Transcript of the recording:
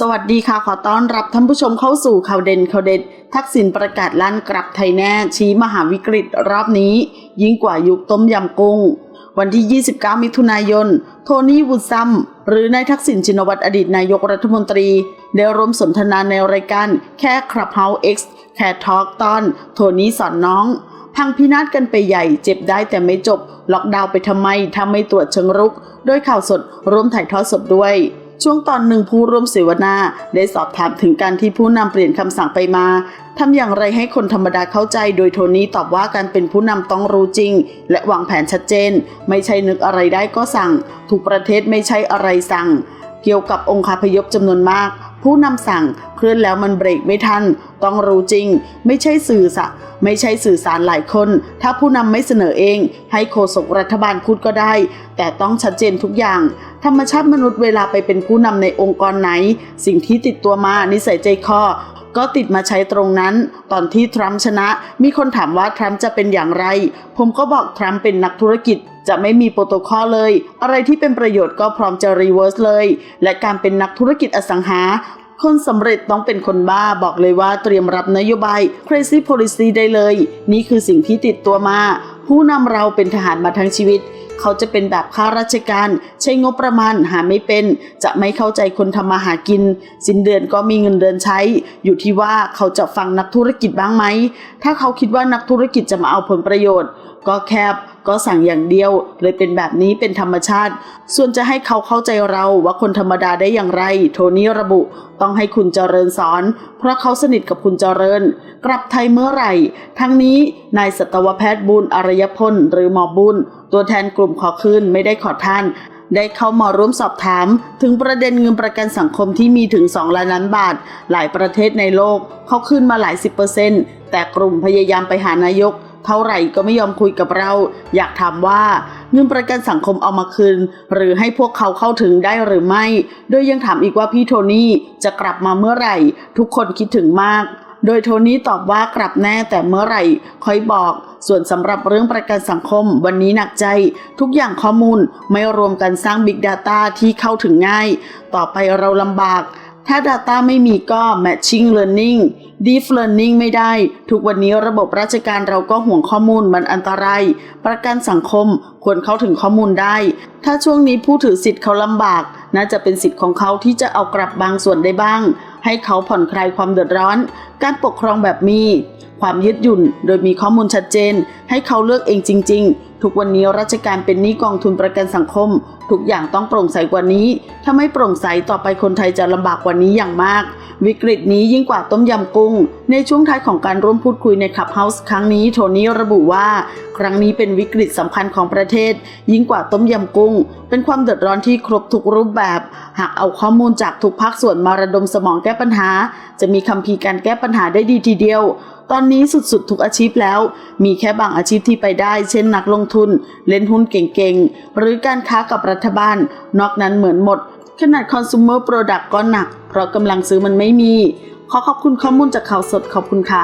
สวัสดีค่ะ ขอต้อนรับท่านผู้ชมเข้าสู่ข่าวเด่นข่าวเด็ด ทักษิณประกาศลั่นกลับไทยแน่ชี้มหาวิกฤตรอบนี้ ยิ่งกว่ายุคต้มยำกุ้ง วันที่ 29 มิถุนายน โทนี่วูดซัม หรือนายทักษิณชินวัตรอดีตนายกรัฐมนตรี ได้ร่วมสนทนาในรายการแค่คลับเฮาส์เอ็กซ์แค่ทอล์กตอน โทนี่สอนน้อง พังพินาศกันไปใหญ่เจ็บได้แต่ไม่จบ ล็อกดาวน์ไปทำไมถ้าไม่ตรวจเชิงรุกโดยข่าวสดร่วมถ่ายทอดสดด้วย ช่วงตอนหนึ่งผู้ร่วมเสวนาได้สอบถามถึงการที่ผู้นำเปลี่ยนคำสั่งไปมาทำอย่างไรให้คนธรรมดาเข้าใจ โดยโทนี่ตอบว่าการเป็นผู้นำต้องรู้จริง และวางแผนชัดเจน ไม่ใช่นึกอะไรได้ก็สั่ง ทุกประเทศไม่ใช่อะไรสั่ง เกี่ยวกับองค์คาพยพจำนวนมาก ผู้นำสั่งเคลื่อนแล้วมันเบรกไม่ทัน ต้องรู้จริง ไม่ใช่สื่อสะไม่ใช่สื่อสารหลายคน ถ้าผู้นำไม่เสนอเอง ให้โฆษกรัฐบาลพูดก็ได้ แต่ต้องชัดเจนทุกอย่าง ธรรมชาติมนุษย์เวลาไปเป็นผู้นำในองค์กรไหน สิ่งที่ติดตัวมานิสัยใจคอก็ติดมาใช้ตรงนั้น ตอนที่ทรัมป์ชนะ มีคนถามว่าทรัมป์จะเป็นอย่างไร ผมก็บอกทรัมป์เป็นนักธุรกิจ จะไม่มีโปรโตคอลเลย อะไรที่เป็นประโยชน์ก็พร้อมจะรีเวิร์สเลย และการเป็นนักธุรกิจอสังหาคนสำเร็จต้องเป็นคนบ้าบอกเลยว่าเตรียมรับนโยบาย crazy policy ได้เลย นี่คือสิ่งที่ติดตัวมา ผู้นำเราเป็นทหารมาทั้งชีวิต เขาจะเป็นแบบข้าราชการ ใช้งบประมาณหาไม่เป็น จะไม่เข้าใจคนทำมาหากิน สิ้นเดือนก็มีเงินเดือนใช้ อยู่ที่ว่าเขาจะฟังนักธุรกิจบ้างไหม ถ้าเขาคิดว่านักธุรกิจจะมาเอาผลประโยชน์ ก็แคบก็สั่งอย่างเดียว เลยเป็นแบบนี้เป็นธรรมชาติ ส่วนจะให้เขาเข้าใจเราว่าคนธรรมดาได้อย่างไร โทนี่ระบุต้องให้คุณเจริญสอน เพราะเขาสนิทกับคุณเจริญ กลับไทยเมื่อไหร่ ทั้งนี้นายสัตวแพทย์บุญอารยพลหรือหมอบุญตัวแทนกลุ่มุ่มขอคืนไม่ได้ขอท่าน ได้เข้ามาร่วมสอบถาม ถึงประเด็นเงินประกันสังคมที่มีถึง 2 ล้านล้านบาท หลายประเทศในโลกเขาขึ้นมาหลายสิบเปอร์เซ็นต์แต่กลุ่มพยายามไปหานายกเท่าไหร่ก็ไม่ยอมคุยกับเรา อยากถามว่าเงินประกันสังคมเอามาคืน หรือให้พวกเขาเข้าถึงได้หรือไม่ โดยยังถามอีกว่าพี่โทนี่จะกลับมาเมื่อไหร่ ทุกคนคิดถึงมาก โดยโทนี่ตอบว่ากลับแน่แต่เมื่อไหร่ค่อยบอก ส่วนสำหรับเรื่องประกันสังคม วันนี้หนักใจ ทุกอย่างข้อมูลไม่รวมกันสร้าง Big Data ที่เข้าถึงง่าย ต่อไปเราลำบาก ถ้า Data ไม่มีก็ Matching Learning Deep Learning ไม่ได้ ทุกวันนี้ระบบราชการเราก็ห่วงข้อมูลมันอันตราย ประกันสังคมควรเข้าถึงข้อมูลได้ ถ้าช่วงนี้ผู้ถือสิทธิ์เขาลำบาก น่าจะเป็นสิทธิ์ของเขาที่จะเอากลับบางส่วนได้บ้าง ให้เขาผ่อนคลายความเดือดร้อน การปกครองแบบมี ความยืดหยุ่นโดยมีข้อมูลชัดเจน ให้เขาเลือกเองจริง ๆทุกวันนี้ราชการเป็นหนี้กองทุนประกันสังคม ทุกอย่างต้องโปร่งใสกว่านี้ ถ้าไม่โปร่งใสต่อไปคนไทยจะลำบากกว่านี้อย่างมาก วิกฤตนี้ยิ่งกว่าต้มยำกุ้ง ในช่วงท้ายของการร่วมพูดคุยในคับเฮาส์ครั้งนี้โทนี่ระบุว่า ครั้งนี้เป็นวิกฤตสำคัญของประเทศ ยิ่งกว่าต้มยำกุ้ง เป็นความเดือดร้อนที่ครบทุกรูปแบบ หากเอาข้อมูลจากทุกภาคส่วนมาระดมสมองแก้ปัญหา จะมีคัมภีการแก้ปัญหาได้ดีทีเดียว ตอนนี้สุดๆ ทุกอาชีพแล้ว มีแค่บางอาชีพที่ไปได้ เช่นนักลงทุน เล่นหุ้นเก่งๆ หรือการค้ากับรัฐบาล นอกนั้นเหมือนหมด ขนาด consumer product ก็หนัก เพราะกำลังซื้อมันไม่มี ขอขอบคุณข้อมูลจากข่าวสดขอบคุณค่ะ